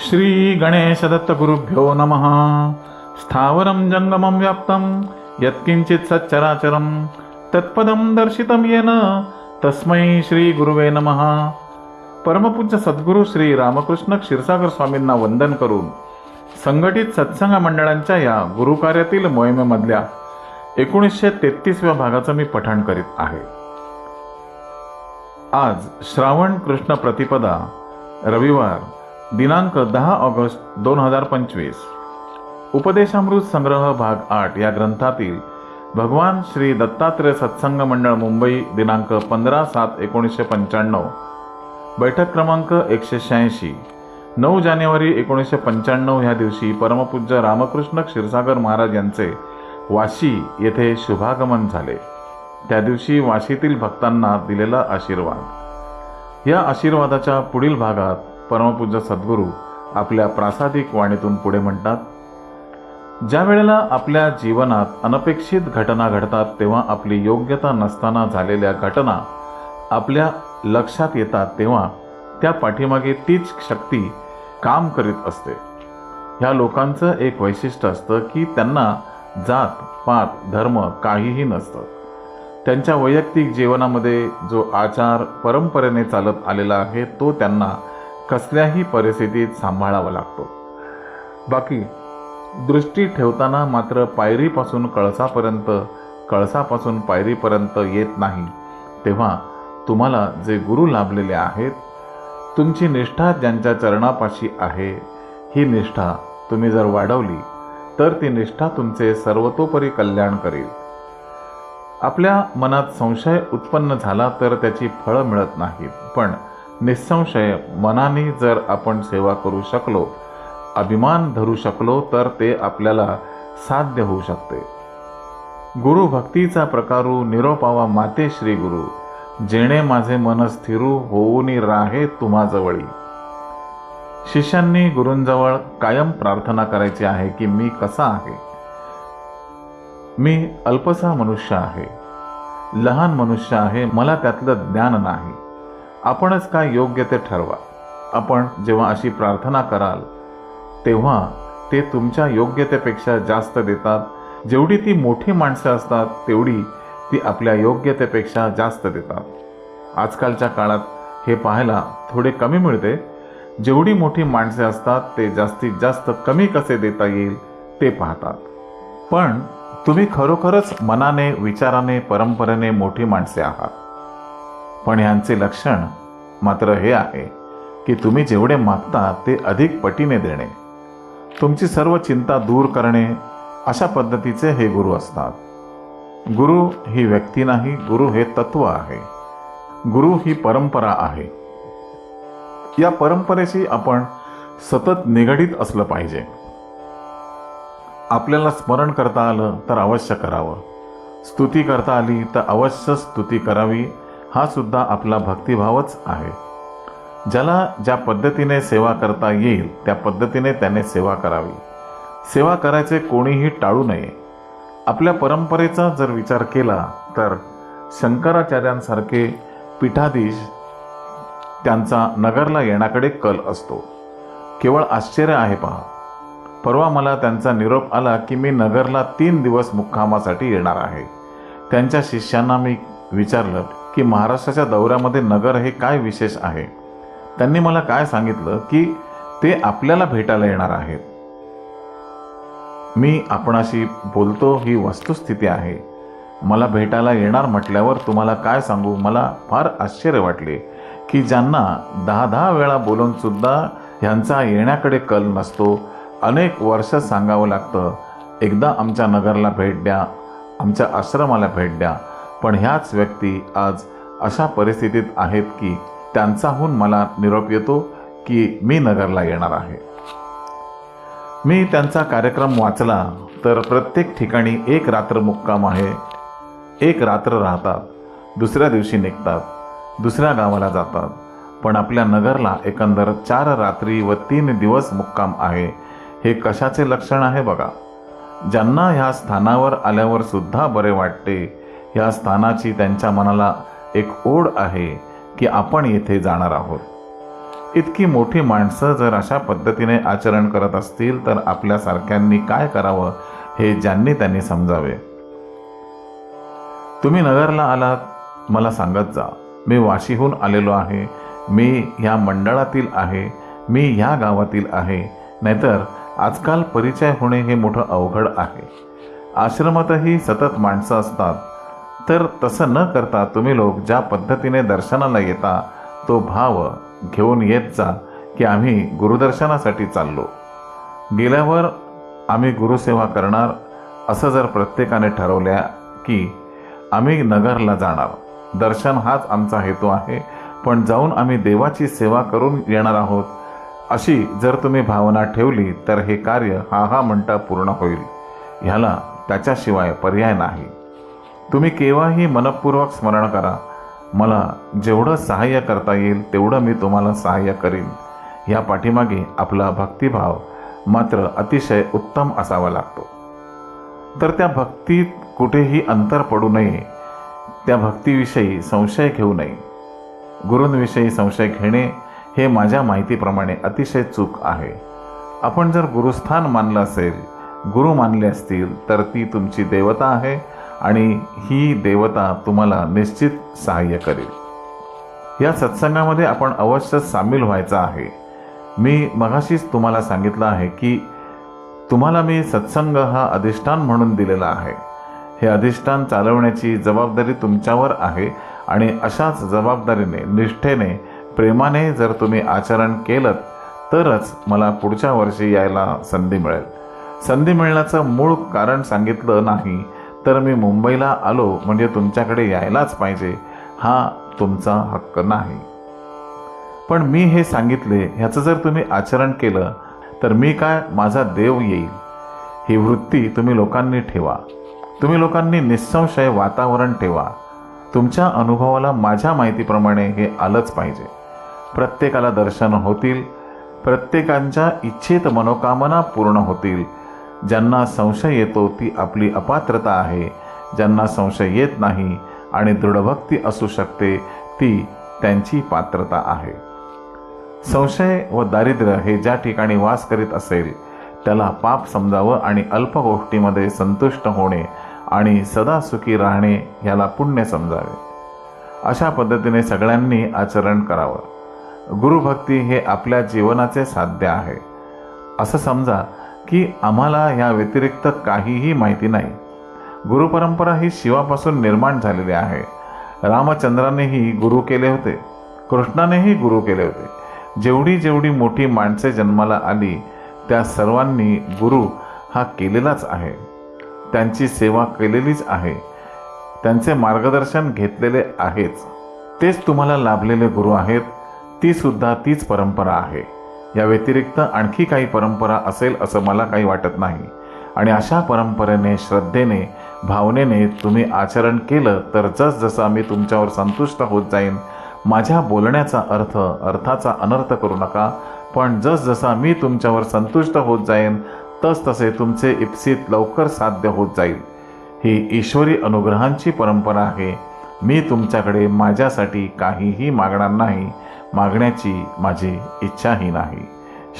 श्री गणेशदत्तगुरुभ्यो नमः। स्थावरं जङ्गमं व्याप्तं यत्किञ्चित् सच्चराचरं तत्पदं दर्शितं येन तस्मै श्रीगुरुवे नमः। परमपूज्य सद्गुरू श्री रामकृष्ण क्षीरसागर स्वामींना वंदन करून संघटित सत्संग मंडळांच्या या गुरुकार्यातील मोहिमेमधल्या एकोणीसशे तेहतीसव्या भागाचं मी पठण करीत आहे. आज श्रावण कृष्ण प्रतिपदा रविवार दिनांक दहा ऑगस्ट दोन हजार पंचवीस. उपदेशामृत संग्रह भाग आठ या ग्रंथातील भगवान श्री दत्तात्रय सत्संग मंडळ मुंबई दिनांक पंधरा सात एकोणीसशे पंच्याण्णव. बैठक क्रमांक एकशे शहाऐंशी. नऊ जानेवारी एकोणीसशे पंच्याण्णव ह्या दिवशी परमपूज्य रामकृष्ण क्षीरसागर महाराज यांचे वाशी येथे शुभागमन झाले. त्या दिवशी वाशीतील भक्तांना दिलेला आशीर्वाद. या आशीर्वादाच्या पुढील भागात परमपूज्य सद्गुरू आपल्या प्रासादिक वाणीतून पुढे म्हणतात ज्या वेळेला आपल्या जीवनात अनपेक्षित घटना घडतात तेव्हा आपली योग्यता नसताना झालेल्या घटना आपल्या लक्षात येतात तेव्हा त्या पाठीमागे तीच शक्ती काम करीत असते. ह्या लोकांचं एक वैशिष्ट्य असतं की त्यांना जात पात धर्म काहीही नसतं. त्यांच्या वैयक्तिक जीवनामध्ये जो आचार परंपरेने चालत आलेला आहे तो त्यांना कसल्याही परिस्थितीत सांभाळावा लागतो. बाकी दृष्टी ठेवताना मात्र पायरीपासून कळसापर्यंत कळसापासून पायरीपर्यंत येत नाही. तेव्हा तुम्हाला जे गुरु लाभलेले आहेत तुमची निष्ठा ज्यांच्या चरणापाशी आहे ही निष्ठा तुम्ही जर वाढवली तर ती निष्ठा तुमचे सर्वतोपरी कल्याण करेल. आपल्या मनात संशय उत्पन्न झाला तर त्याची फळं मिळत नाहीत पण निसंशय मनाने जर आपण सेवा करू शकलो अभिमान धरू शकलो तर ते आपल्याला साध्य होऊ शकते. गुरु भक्तीचा प्रकारू निरोपावा माते श्री गुरु. जेणे माझे मन स्थिरू होऊन राहे तुम्हाजवळी शिष्यांनी गुरूंजवळ कायम प्रार्थना करायची आहे की मी कसा आहे? मी अल्पसा मनुष्य आहे. लहान मनुष्य आहे मला त्यातलं ज्ञान नाही. आपणच काय योग्य ते ठरवा. आपण जेव्हा अशी प्रार्थना कराल तेव्हा ते तुमच्या योग्यतेपेक्षा जास्त देतात. जेवढी ती मोठी माणसं असतात तेवढी ती आपल्या योग्यतेपेक्षा जास्त देतात. आजकालच्या काळात हे पाहायला थोडे कमी मिळते. जेवढी मोठी माणसे असतात ते जास्तीत जास्त कमी कसे देता येईल ते पाहतात. पण तुम्ही खरोखरच मनाने विचाराने परंपरेने मोठी माणसे आहात. पण ह्यांचे लक्षण मात्र हे आहे की तुम्ही जेवढे मागता ते अधिक पटीने देणे. तुमची सर्व चिंता दूर करणे अशा पद्धतीचे हे गुरु असतात. गुरु ही व्यक्ती नाही गुरु हे तत्व आहे. गुरु ही परंपरा आहे. या परंपरेशी आपण सतत निगडीत असलं पाहिजे. आपल्याला स्मरण करता आलं तर अवश्य करावं. स्तुती करता आली तर अवश्य स्तुती करावी. हा सुद्धा आपला भक्तिभावच आहे. ज्याला ज्या पद्धतीने सेवा करता येईल त्या पद्धतीने त्याने सेवा करावी. सेवा करायचे कोणीही टाळू नये. आपल्या परंपरेचा जर विचार केला तर शंकराचार्यांसारखे पीठाधीश त्यांचा नगरला येण्याकडे कल असतो. केवळ आश्चर्य आहे पहा. परवा मला त्यांचा निरोप आला की मी नगरला तीन दिवस मुक्कामासाठी येणार आहे. त्यांच्या शिष्यांना मी विचारलं की महाराष्ट्राच्या दौऱ्यामध्ये नगर हे काय विशेष आहे? त्यांनी मला काय सांगितलं की ते आपल्याला भेटायला येणार आहेत. मी आपणाशी बोलतो ही वस्तुस्थिती आहे. मला भेटायला येणार म्हटल्यावर तुम्हाला काय सांगू? मला फार आश्चर्य वाटले की ज्यांना दहा दहा वेळा बोलूनसुद्धा ह्यांचा येण्याकडे कल नसतो. अनेक वर्ष सांगावं लागतं एकदा आमच्या नगरला भेट द्या आमच्या आश्रमाला भेट द्या. पण ह्याच व्यक्ती आज अशा परिस्थितीत आहेत की त्यांचाहून मला निरोप येतो की मी नगरला येणार आहे. मी त्यांचा कार्यक्रम वाचला तर प्रत्येक ठिकाणी एक रात्र मुक्काम आहे. एक रात्र राहतात दुसऱ्या दिवशी निघतात दुसऱ्या गावाला जातात. पण आपल्या नगरला एकंदर चार रात्री व तीन दिवस मुक्काम आहे. हे कशाचे लक्षण आहे बघा. ज्यांना ह्या स्थानावर आल्यावर सुद्धा बरे वाटते ह्या स्थानाची त्यांच्या मनाला एक ओढ आहे की आपण येथे जाणार आहोत. इतकी मोठी माणसं जर अशा पद्धतीने आचरण करत असतील तर आपल्यासारख्यांनी काय करावं हे ज्यांनी त्यांनी समजावे? तुम्ही नगरला आलात मला सांगत जा. मी वाशीहून आलेलो आहे. मी ह्या मंडळातील आहे. मी ह्या गावातील आहे. नाहीतर आजकाल परिचय होणे हे मोठं अवघड आहे. आश्रमातही सतत माणसं असतात. तर तसं न करता तुम्ही लोक ज्या पद्धतीने दर्शनाला येता तो भाव घेऊन येत जा की आम्ही गुरुदर्शनासाठी चाललो. गेल्यावर आम्ही गुरुसेवा करणार असं जर प्रत्येकाने ठरवल्या की आम्ही नगरला जाणार. दर्शन हाच आमचा हेतू आहे पण जाऊन आम्ही देवाची सेवा करून येणार आहोत अशी जर तुम्ही भावना ठेवली तर हे कार्य हा हा म्हणता पूर्ण होईल. ह्याला त्याच्याशिवाय पर्याय नाही. तुम्ही केव्हाही मनपूर्वक स्मरण करा. मला जेवढं सहाय्य करता येईल तेवढं मी तुम्हाला सहाय्य करीन. या पाठीमागे आपला भक्तिभाव मात्र अतिशय उत्तम असावा लागतो. तर त्या भक्तीत कुठेही अंतर पडू नये. त्या भक्तीविषयी संशय घेऊ नये. गुरूंविषयी संशय घेणे हे माझ्या माहितीप्रमाणे अतिशय चूक आहे. आपण जर गुरुस्थान मानलं असेल गुरु मानले असतील तर ती तुमची देवता आहे. आणि ही देवता तुम्हाला निश्चित सहाय्य करेल. या सत्संगामध्ये आपण अवश्य सामील व्हायचं आहे. मी मगाशीच तुम्हाला सांगितलं आहे की तुम्हाला मी सत्संग हा अधिष्ठान म्हणून दिलेला आहे. हे अधिष्ठान चालवण्याची जबाबदारी तुमच्यावर आहे आणि अशाच जबाबदारीने निष्ठेने प्रेमाने जर तुम्ही आचरण केलं तरच मला पुढच्या वर्षी यायला संधी मिळेल. संधी मिळण्याचं मूळ कारण सांगितलं नाही तर मी मुंबईला आलो म्हणजे तुमच्याकडे यायलाच पाहिजे. हा तुमचा हक्क नाही. पण मी हे सांगितले ह्याचं जर तुम्ही आचरण केलं तर मी काय माझा देव येईल? ही वृत्ती तुम्ही लोकांनी ठेवा. तुम्ही लोकांनी निसंशय वातावरण ठेवा. तुमच्या अनुभवाला माझ्या माहितीप्रमाणे हे आलंच पाहिजे. प्रत्येकाला दर्शन होतील प्रत्येकांच्या इच्छित मनोकामना पूर्ण होतील. ज्यांना संशय येतो ती आपली अपात्रता आहे. ज्यांना संशय येत नाही आणि दृढभक्ती असू शकते ती त्यांची पात्रता आहे. संशय व दारिद्र्य हे ज्या ठिकाणी वास करीत असेल त्याला पाप समजावं आणि अल्प गोष्टीमध्ये संतुष्ट होणे आणि सदा सुखी राहणे याला पुण्य समजावे. अशा पद्धतीने सगळ्यांनी आचरण करावं. गुरुभक्ती हे आपल्या जीवनाचे साध्य आहे. असं समजा की आम्हाला या व्यतिरिक्त काहीही माहिती नाही. गुरुपरंपरा ही शिवापासून निर्माण झालेली आहे. रामचंद्रानेही गुरु केले होते. कृष्णानेही गुरु केले होते. जेवढी जेवढी मोठी माणसे जन्माला आली त्या सर्वांनी गुरु हा केलेलाच आहे. त्यांची सेवा केलेलीच आहे. त्यांचे मार्गदर्शन घेतलेले आहेच. तेच तुम्हाला लाभलेले गुरु आहेत ती सुद्धा तीच परंपरा आहे. या व्यतिरिक्त आणखी काही परंपरा असेल असं मला काही वाटत नाही. आणि अशा परंपरेने श्रद्धेने भावनेने तुम्ही आचरण केलं तर जसजसा मी तुमच्यावर संतुष्ट होत जाईन माझ्या बोलण्याचा अर्थ अर्थाचा अनर्थ करू नका पण जसजसा मी तुमच्यावर संतुष्ट होत जाईन तस तसे तुमचे इप्सित लवकर साध्य होत जाईल. ही ईश्वरी अनुग्रहांची परंपरा आहे. मी तुमच्याकडे माझ्यासाठी काहीही मागणार नाही. मागण्याची माझी इच्छाही नाही.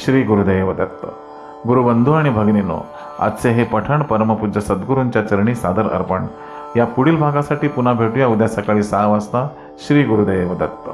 श्री गुरुदेव दत्त. गुरुबंधू आणि भगिनीनो आजचे हे पठण परमपूज्य सद्गुरूंच्या चरणी सादर अर्पण. या पुढील भागासाठी पुन्हा भेटूया उद्या सकाळी सहा वाजता. श्री गुरुदेव दत्त.